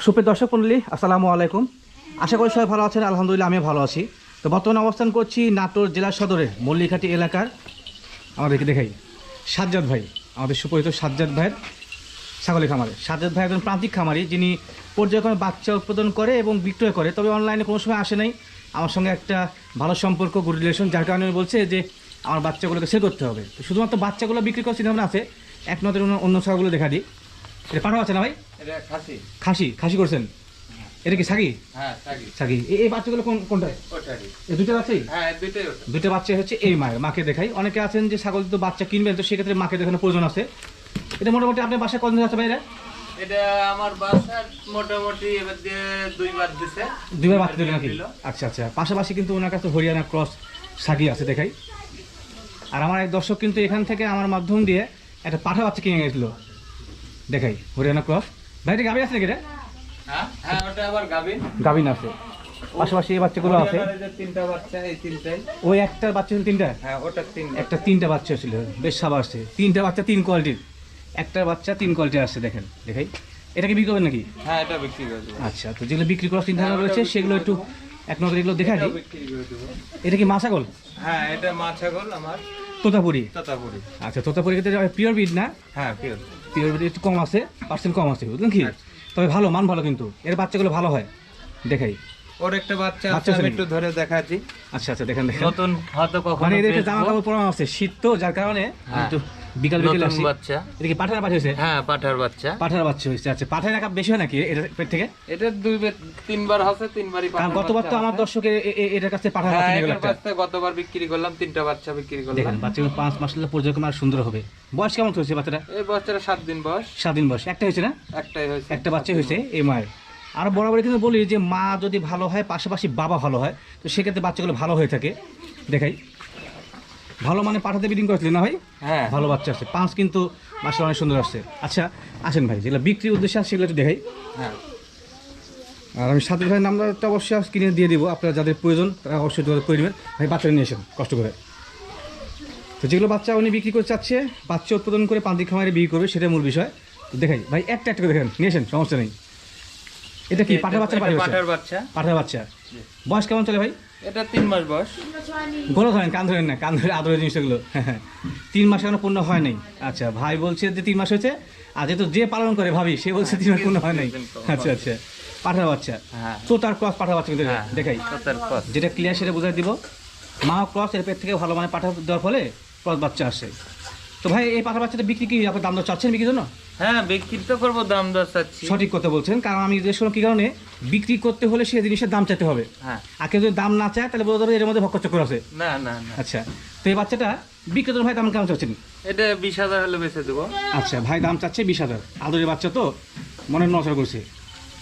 সুপ্রিয় দর্শক মন্ডলী, আসসালামু আলাইকুম। আশা করি সবাই ভালো আছেন, আলহামদুলিল্লাহ আমিও ভালো আছি। তো বর্তমানে অবস্থান করছি নাটোর জেলা সদরে মল্লিকাটি এলাকার, আমাদেরকে দেখাই। সাজ্জাদ ভাই, আমাদের সুপরিচিত সাজ্জাদ ভাইয়ের ছাগলের খামারে। সাজ্জাদ ভাই একজন প্রান্তিক খামারি, যিনি পর্যায়ক্রমে বাচ্চা উৎপাদন করে এবং বিক্রয় করে, তবে অনলাইনে কোনো সময় আসে নাই। আমার সঙ্গে একটা ভালো সম্পর্ক গুড রিলেশন যার কারণে আমি বলছে যে, আমার বাচ্চাগুলোকে সেল করতে হবে। তো শুধুমাত্র বাচ্চাগুলো বিক্রি করার চিন্তাভাবনা আছে এক অন্য- অন্য ছাগলগুলো দেখা দিই। এটা পাঠাও আছে না ভাই? এটা খাসি। খাসি খাসি করছেন। এটা কি ছাগি হ্যাঁ এই- বাচ্চাগুলো কোন কোনটা? এই দুটো বাচ্চাই? হ্যাঁ ওটা। দুটো বাচ্চা হচ্ছে এই মায়ের মাকে দেখাই। অনেকে আছেন যে ছাগল তো বাচ্চা কিনবেন তো সেক্ষেত্রে মাকে দেখানোর প্রয়োজন আছে। এটা মোটামুটি আপনার বাসায় কতদিন আছে ভাইরা এটা আমার বাসার মোটামুটি এবার দিয়ে দুইবার দিছে। দুইবার বাচ্চা দিল নাকি? আচ্ছা আচ্ছা। পাশাপাশি কিন্তু ওনার কাছে হরিয়ানা ক্রস ছাগি আছে দেখাই। আর আমার এক দর্শক কিন্তু এখান থেকে আমার মাধ্যম দিয়ে একটা পাঠা বাচ্চা কিনে গেছিল দেখাই হরিয়ানা ক্রস। ভাই এটা গাভি আছে নাকি রে? হ্যাঁ? হ্যাঁ গাভিন আছে। পাশাপাশি এই বাচ্চাগুলো আছে। তিনটা বাচ্চা এই তিনটাই। ওই একটা বাচ্চা ছিল তিনটা? হ্যাঁ ওটা তিন। একটা তিনটা বাচ্চা ছিল। বেশ সাবাস আছে তিনটা বাচ্চা তিন কোয়ালিটির একটা বাচ্চা তিন কোয়ালিটির আসছে দেখেন। দেখাই। এটা কি বিক্রি করবেন নাকি? হ্যাঁ এটা বিক্রি করে দেবো। আচ্ছা তো যেগুলো বিক্রি করার চিন্তা হ্যাঁ, রয়েছে সেগুলো একটু এক নজর এগুলো দেখা এটা কি মাছাগল? হ্যাঁ এটা মা ছাগল আমার। তোতাপুরি? তোতাপুরি। আচ্ছা তোতাপুরি কিন্তু পিওর বিট না? হ্যাঁ পিওর পিওর বিট একটু কম আছে পার্সেন্ট কম আছে বুঝলেন কি? আচ্ছা। তবে ভালো মান ভালো কিন্তু। এর বাচ্চাগুলো ভালো হয় দেখাই। ওর একটা বাচ্চা আচ্ছা আছে আমি একটু ধরে দেখাচ্ছি। আচ্ছা আচ্ছা দেখেন দেখেন। নতুন হয়তো কখনো মানে এদের জামা কাপড় পরানো আছে শীত তো যার কারণে হ্যাঁ। একটু বিকাল বিকেল আসি। বাচ্চা। এটা কি পাঠার বাচ্চা হয়েছে? হ্যাঁ পাঠার বাচ্চা। পাঠার বাচ্চা হয়েছে আচ্ছা। পাঠার রাখা বেশি হয় নাকি এটা পেট থেকে? এটা দুই তিনবার হবে তিনবারই কারণ গতবার তো আমার দর্শকের এটার কাছে পাঠার হ্যাঁ, বাচ্চা নিয়ে গেল এটার গতবার বিক্রি করলাম তিনটা বাচ্চা বিক্রি করলাম। দেখেন বাচ্চাগুলো পাঁচ মাস হলে পর্যায়ক্রমে আর সুন্দর হবে। বয়স কেমন হয়েছে বাচ্চাটা? এই বাচ্চাটা সাত দিন বয়স। সাত দিন বয়স। একটা হয়েছে না? একটাই হয়েছে। একটা বাচ্চা হয়েছে এই মায়ের। আর বরাবর কিন্তু বলি যে মা যদি ভালো হয় পাশাপাশি বাবা ভালো হয় তো সেক্ষেত্রে বাচ্চাগুলো ভালো হয়ে থাকে। দেখাই। ভালো মানে পাঠাতে বিডিং করেছিলেন না ভাই? হ্যাঁ। ভালো বাচ্চা আছে পাঁচ কিন্তু মাসে অনেক সুন্দর আসছে। আচ্ছা আসেন ভাই যেগুলো বিক্রির উদ্দেশ্যে আছে সেগুলো একটু দেখাই। হ্যাঁ। আর আমি সাথী ভাই নাম্বারটা অবশ্যই স্ক্রিনে দিয়ে দিব। আপনারা যাদের প্রয়োজন তারা অবশ্যই যোগাযোগ করে নেবেন। ভাই বাচ্চা নিয়ে আসেন কষ্ট করে। তো যেগুলো বাচ্চা উনি বিক্রি করতে চাচ্ছে বাচ্চা উৎপাদন করে পান্তি খামারে বিক্রি করবে সেটাই মূল বিষয়। তো দেখাই ভাই একটা একটা করে দেখেন নিয়ে আসেন সমস্যা নেই। এটা কি পাঠা বাচ্চা পাঠা বাচ্চা পাঠার বাচ্চা। পাঠা বাচ্চা। বয়স কেমন চলে ভাই? এটা তিন মাস বয়স। গলো ধরেন কান ধরেন না কান ধরে আদরের জিনিসগুলো। তিন মাস এখনও পূর্ণ হয় নাই। আচ্ছা ভাই বলছে যে তিন মাস হয়েছে। আর যেহেতু যে পালন করে ভাবি সে বলছে তিন মাস পূর্ণ হয় নাই। আচ্ছা আচ্ছা। পাঠার বাচ্চা। হ্যাঁ। তো তার ক্রস পাঠা বাচ্চা কিন্তু হ্যাঁ দেখাই। যেটা ক্লিয়ার সেটা বুঝাই দিব। মা ক্রস এর পেট থেকে ভালো মানে পাঠা দেওয়ার ফলে ক্রস বাচ্চা আসে। তো ভাই এই পাঠা বাচ্চাটা বিক্রি কি আপনার দাম দর চাচ্ছেন বিক্রির জন্য? হ্যাঁ বিক্রি তো করব দাম দর চাচ্ছি। সঠিক কথা বলছেন কারণ আমি যে কি কারণে বিক্রি করতে হলে সেই জিনিসের দাম চাইতে হবে। হ্যাঁ। আর কেউ যদি দাম না চায় তাহলে যাবে এর মধ্যে ভক্কচক্কর আছে। না না না। আচ্ছা তো এই বাচ্চাটা বিক্রি ভাই দাম কেমন চাচ্ছেন? এটা বিশ হাজার হলে বেঁচে দেবো। আচ্ছা ভাই দাম চাচ্ছে বিশ হাজার। আদরের বাচ্চা তো মনে নজর করছে।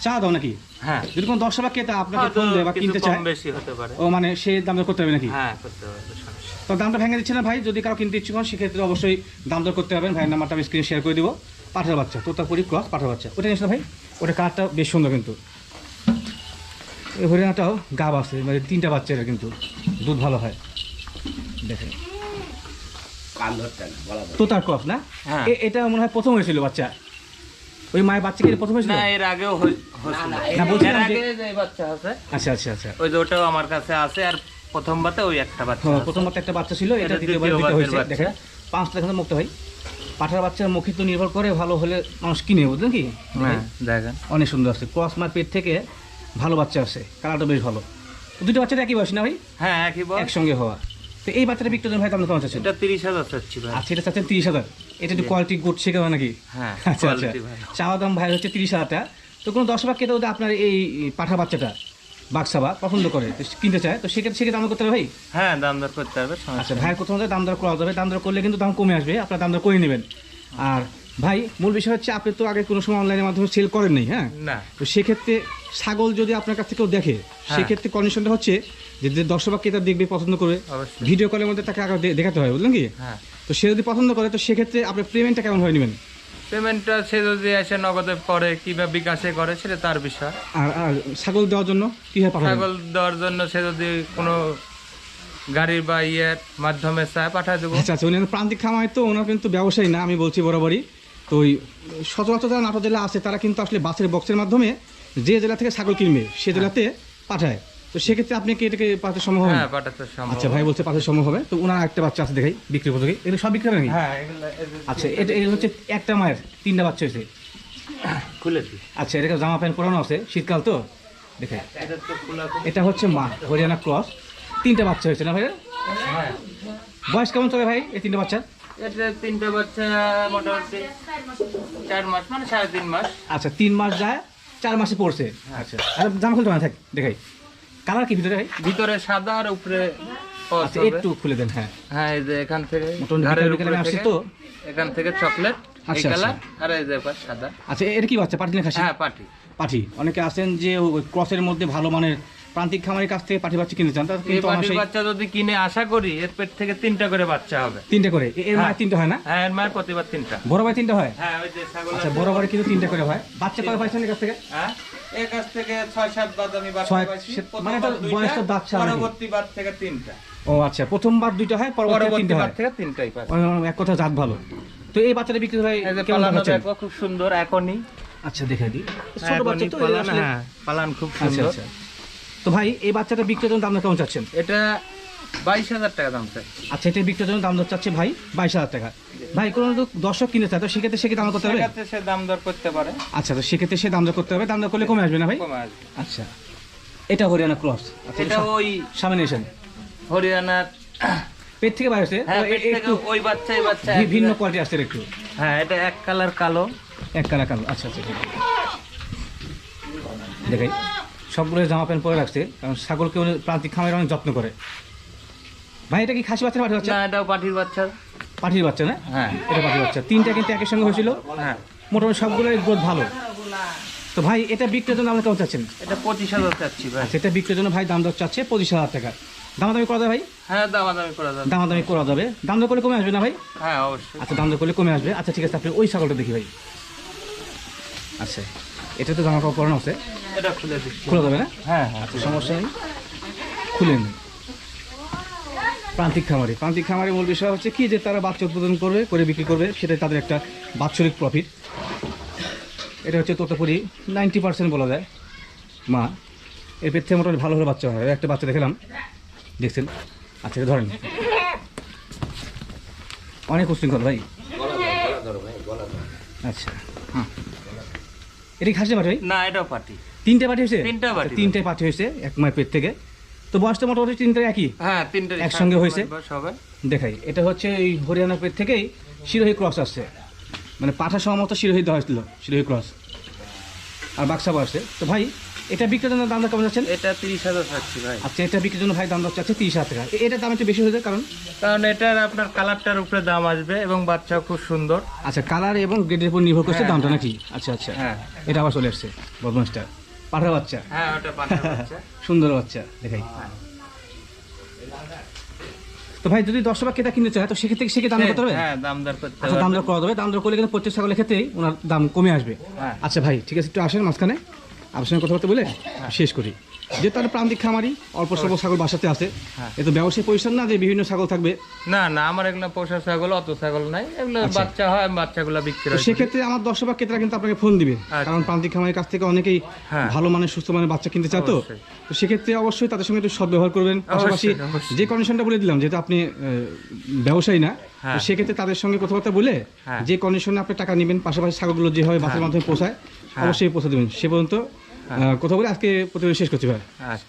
চা দাও নাকি? হ্যাঁ। যদি কোনো দশ টাকা ক্রেতা আপনাকে ফোন দেয় বা কিনতে চায় বেশি হতে পারে। ও মানে সে দাম করতে হবে নাকি? হ্যাঁ করতে সমস্যা তো দামটা ভেঙে দিচ্ছে না ভাই যদি কারও কিনতে ইচ্ছুক হন সেক্ষেত্রে অবশ্যই দাম দর করতে হবে ভাইয়ের নাম্বারটা আমি স্ক্রিনে শেয়ার করে দিব। পাঠার বাচ্চা তো তার পরি ক্রস পাঠার বাচ্চা। ওটা নিয়েছিল ভাই? ওটা কালারটা বেশ সুন্দর কিন্তু। এই হরিয়ানাটাও গাব আছে মানে তিনটা বাচ্চা এরা কিন্তু দুধ ভালো হয়। দেখেন। তো তার ক্রস না? হ্যাঁ। এটা মনে হয় প্রথম হয়েছিল বাচ্চা। ওই মায়ের বাচ্চা কি প্রথম হয়েছিল? না এর আগেও না, বলছিলাম আচ্ছা আচ্ছা আচ্ছা। ওই যে ওটাও আমার কাছে আছে আর প্রথম বাতে ওই একটা বাচ্চা হ্যাঁ, প্রথম বাচ্চা একটা বাচ্চা ছিল এটা দ্বিতীয়বার দ্বিতীয় দ্বিতীয় বাচ্চার হয়েছে। দেখেন পাঁচটা এখানে মুক্ত হয় পাঠার বাচ্চার মুখে তো নির্ভর করে ভালো হলে মানুষ কিনে বুঝলেন কি? হ্যাঁ দেখেন। অনেক সুন্দর আছে। ক্রস মার পেট থেকে ভালো বাচ্চা আছে কালারটা বেশ ভালো। দুটো বাচ্চাটা একই বয়স না ভাই? হ্যাঁ একই বল একসঙ্গে হওয়া। তো এই বাচ্চাটা বিক্রি ভাই আপনি কেমন চাচ্ছেন? এটা তিরিশ হাজার চাচ্ছি ভাই। আচ্ছা এটা চাচ্ছেন তিরিশ হাজার। এটা একটু কোয়ালিটি গুড শেখা হয় নাকি? হ্যাঁ আচ্ছা আচ্ছা। চাওয়া দাম ভাই হচ্ছে তিরিশ হাজারটা তো কোনো দশ বাক্যে তো আপনার এই পাঠা বাচ্চাটা বাক্সাবা পছন্দ করে তো কিনতে চায় তো সেক্ষেত্রে সেক্ষেত্রে দাম করতে হবে ভাই? হ্যাঁ দাম দর করতে হবে আচ্ছা ভাইয়ের কোথাও দাম দর করা যাবে দাম দর করলে কিন্তু দাম কমে আসবে আপনার দাম দর করে নেবেন। আর ভাই মূল বিষয় হচ্ছে আপনি তো আগে কোনো সময় অনলাইনের মাধ্যমে সেল করেন নাই হ্যাঁ? তো সেক্ষেত্রে ছাগল যদি আপনার কাছ থেকে কেউ দেখে সেক্ষেত্রে কন্ডিশনটা হচ্ছে যে যে দর্শক বা ক্রেতা দেখবে পছন্দ করবে ভিডিও কলের মধ্যে তাকে আগে দেখাতে হয় বুঝলেন কি? হ্যাঁ। তো সে যদি পছন্দ করে তো সেক্ষেত্রে আপনার পেমেন্টটা কেমন হয় নেবেন? পেমেন্টটা সে যদি এসে নগদে করে কিংবা বিকাশে করে সেটা তার বিষয়। আর আর ছাগল দেওয়ার জন্য কীভাবে পাঠাবেন? ছাগল দেওয়ার জন্য সে যদি কোনো গাড়ির বা ইয়ের মাধ্যমে চায় পাঠায় দেবো। আচ্ছা আচ্ছা উনি প্রান্তিক খামায় তো ওনার কিন্তু ব্যবসায়ী না আমি বলছি বরাবরই। তো ওই সচরাচর যারা নাটক জেলা আছে তারা কিন্তু আসলে বাসের বক্সের মাধ্যমে যে জেলা থেকে ছাগল কিনবে সে জেলাতে পাঠায়। তো সেক্ষেত্রে আপনি কি এটাকে পাঠাতে সম্ভব হবে? হ্যাঁ পাঠাতে সম্ভব আচ্ছা ভাই বলছে পাঠাতে সম্ভব হবে। তো ওনার একটা বাচ্চা আছে দেখাই বিক্রি করতে এগুলো সব বিক্রি হবে নাকি হ্যাঁ এগুলো আচ্ছা এটা এটা হচ্ছে একটা মায়ের তিনটা বাচ্চা হয়েছে। খুলে আচ্ছা এটাকে জামা প্যান্ট পরানো আছে শীতকাল তো? দেখে। এটা তো খোলা এটা হচ্ছে মা হরিয়ানা ক্রস। তিনটা বাচ্চা হয়েছে না ভাই হ্যাঁ। বয়স কেমন চলে ভাই এই তিনটা বাচ্চা এটা তিনটে বাচ্চা মোটামুটি চার মাস মানে সাড়ে তিন মাস। আচ্ছা তিন মাস যায় চার মাসে পড়ছে। আচ্ছা আর জামা খুলতে না থাক দেখাই। কালার কি ভিতরে? ভিতরে সাদা আর উপরে আচ্ছা একটু খুলে দেন হ্যাঁ। হ্যাঁ এই যে এখান থেকে ঘাড়ের উপরে আসছে তো? এখান থেকে চকলেট এই আচ্ছা, কালার আর এই যে সাদা। আচ্ছা এর কি বাচ্চা? পাটি না খাসি? হ্যাঁ পাটি। পাটি। অনেকে আছেন যে ক্রসের মধ্যে ভালো মানের প্রান্তিক খামারের কাছ থেকে পাঠি বাচ্চা কিনতে চান তার এই কিন্তু আমার সেই বাচ্চা যদি কিনে আশা করি এর পেট থেকে তিনটা করে বাচ্চা হবে। তিনটে করে? এর হ্যাঁ। মায়ের তিনটে হয় না? হ্যাঁ এর মায়ের প্রতিবার তিনটা। বড় ভাই তিনটে হয়? হ্যাঁ ওই যে ছাগল আচ্ছা। বড় ভাই কিন্তু তিনটে করে হয়। বাচ্চা কবে পাইছেন এর কাছ থেকে? হ্যাঁ? এর কাছ থেকে ছয় সাত বাদ আমি বাচ্চা পাইছি। মানে তো বয়স তো বাচ্চা নাকি? পরবর্তী বার থেকে তিনটা। ও আচ্ছা প্রথমবার দুইটা হয় পরবর্তী তিনটে বার হয়? থেকে তিনটাই এক কথা জাত ভালো। তো এই বাচ্চাটা বিক্রি হয় এই যে কেমন হচ্ছে দেখো খুব সুন্দর এখনই। আচ্ছা দেখে দিই। ছোট বাচ্চা তো পালান হ্যাঁ পালান খুব আচ্ছা সুন্দর। আচ্ছা। তো ভাই এই বাচ্চাটা বিক্রির জন্য দাম কেমন চাচ্ছেন? এটা বাইশ হাজার টাকা দাম স্যার আচ্ছা এটা বিক্রির জন্য দাম দর চাচ্ছে ভাই বাইশ হাজার টাকা। ভাই কোনো দর্শক কিনে চায় তো সেক্ষেত্রে সে কি দাম করতে হবে সে দাম দর করতে পারে। আচ্ছা তো সেক্ষেত্রে সে দাম দর করতে হবে দাম দর করলে কমে আসবে না ভাই? কমে আসবে। আচ্ছা। এটা হরিয়ানা ক্রস আচ্ছা এটা ওই সামনে এসেন হরিয়ানার পেট থেকে বাইরে আসছে ওই বাচ্চা এই বাচ্চা ভি- এক ভিন্ন কোয়ালিটি আসছে একটু। হ্যাঁ এটা এক কালার কালো। এক কালার কালো। আচ্ছা আচ্ছা দেখাই। সবগুলো জামা প্যান্ট পরে রাখছে কারণ ছাগলকে উনি প্রান্তিক খামারে অনেক যত্ন করে। ভাই এটা কি খাসি বাচ্চা না পাঠির বাচ্চা? না এটাও পাঠির বাচ্চা। পাঠির বাচ্চা না? হ্যাঁ। এটা পাঠির বাচ্চা। তিনটা কিন্তু একই সঙ্গে হয়েছিল। হ্যাঁ। মোটামুটি সবগুলোর গ্রোথ ভালো। তো ভাই এটা বিক্রির জন্য আমরা কেমন চাচ্ছেন? এটা পঁচিশ হাজার চাচ্ছি ভাই। আচ্ছা এটা বিক্রির জন্য ভাই দাম দর চাচ্ছে পঁচিশ হাজার টাকা। দামাদামি করা যাবে ভাই? হ্যাঁ দামাদামি করা যাবে। দামাদামি করা যাবে। দাম দর করলে কমে আসবে না ভাই? হ্যাঁ অবশ্যই। আচ্ছা দাম দর করলে কমে আসবে। আচ্ছা ঠিক আছে আপনি ওই ছাগলটা দেখি ভাই। আচ্ছা এটা তো জামা কাপড় পরানো আছে। এটা খুলে দিচ্ছি। খোলা যাবে না? হ্যাঁ হ্যাঁ আচ্ছা সমস্যা নেই। খুলে নিন। প্রান্তিক খামারে। প্রান্তিক খামারে মূল বিষয় হচ্ছে কি যে তারা বাচ্চা উৎপাদন করবে করে বিক্রি করবে সেটাই তাদের একটা বাৎসরিক প্রফিট এটা হচ্ছে তোতাপুরি নাইনটি পার্সেন্ট বলা যায়। মা এর পেট থেকে মোটামুটি ভালো ভালো বাচ্চা হয়। একটা বাচ্চা দেখলাম। দেখছেন? আচ্ছা এটা ধরেন। অনেক উশৃঙ্খল ভাই। আচ্ছা হ্যাঁ। এটা খাসি পাঠি ভাই? না এটাও পাটি। তিনটে পাঠি হয়েছে? তিনটা পাঠি। আচ্ছা, তিনটে পাঠি হয়েছে এক মায়ের পেট থেকে। তো বয়সটা মোটামুটি তিনটে একই? হ্যাঁ তিনটে একসঙ্গে হয়েছে? সবাই দেখাই এটা হচ্ছে এই হরিয়ানা পেট থেকেই শিরোহী ক্রস আসছে। মানে পাঠা সহমত শিরোহী দেওয়া হয়েছিল শিরোহী ক্রস। আর বাক্সা আসছে। তো ভাই এটা বিক্রির জন্য দাম কেমন যাচ্ছেন এটা তিরিশ হাজার চাচ্ছি ভাই। আচ্ছা এটা বিক্রির জন্য ভাই দাম চাচ্ছে তিরিশ হাজার টাকা। এটার দাম একটু বেশি হয়ে যায় কারণ? কারণ এটার আপনার কালারটার উপরে দাম আসবে এবং বাচ্চাও খুব সুন্দর। আচ্ছা কালার এবং গ্রেডের উপর নির্ভর করছে হ্যাঁ, দামটা হ্যাঁ। নাকি? আচ্ছা আচ্ছা। হ্যাঁ। এটা আবার চলে আসছে বদমাসটা পাঠা বাচ্চা। হ্যাঁ ওটা পাঠা বাচ্চা। সুন্দর বাচ্চা দেখাই। তো ভাই যদি দশ টাকা কেতা কিনতে চায় তো সেক্ষেত্রে সে কি দাম করতে হবে হ্যাঁ দাম দর করতে আচ্ছা দাম দর করা যাবে। দাম দর করলে কিন্তু প্রত্যেক ছাগলের ক্ষেত্রেই ওনার দাম কমে আসবে। হ্যাঁ। আচ্ছা ভাই ঠিক আছে একটু আসেন মাঝখানে। আপনার সঙ্গে কথাবার্তা বলে শেষ করি। যে তার প্রান্তিক খামারি অল্প স্বল্প ছাগল বাসাতে আছে হ্যাঁ। এ তো ব্যবসায়ী পরিশ্রম না যে বিভিন্ন ছাগল থাকবে না না আমার এগুলো পোষা ছাগল অত ছাগল নাই এগুলো আচ্ছা। বাচ্চা হয় বাচ্চাগুলো বিক্রি হয় সেক্ষেত্রে আমার দর্শক বা ক্রেতারা কিন্তু আপনাকে ফোন দিবে আচ্ছা। কারণ প্রান্তিক খামারের কাছ থেকে অনেকেই হ্যাঁ। ভালো মানের সুস্থ মানের বাচ্চা কিনতে চায় তো সেক্ষেত্রে অবশ্যই তাদের সঙ্গে একটু সদ্ব্যবহার করবেন পাশাপাশি। যে কন্ডিশনটা বলে দিলাম যেহেতু আপনি ব্যবসায়ী না হ্যাঁ। সেক্ষেত্রে তাদের সঙ্গে কথাবার্তা বলে। যে কন্ডিশনে আপনি টাকা নেবেন পাশাপাশি ছাগলগুলো যেভাবে বাসের মাধ্যমে পৌঁছায় হ্যাঁ। অবশ্যই পৌঁছে দেবেন সে পর্যন্ত কথা বলে আজকে প্রতিবেদন শেষ করছি ভাই। আচ্ছা।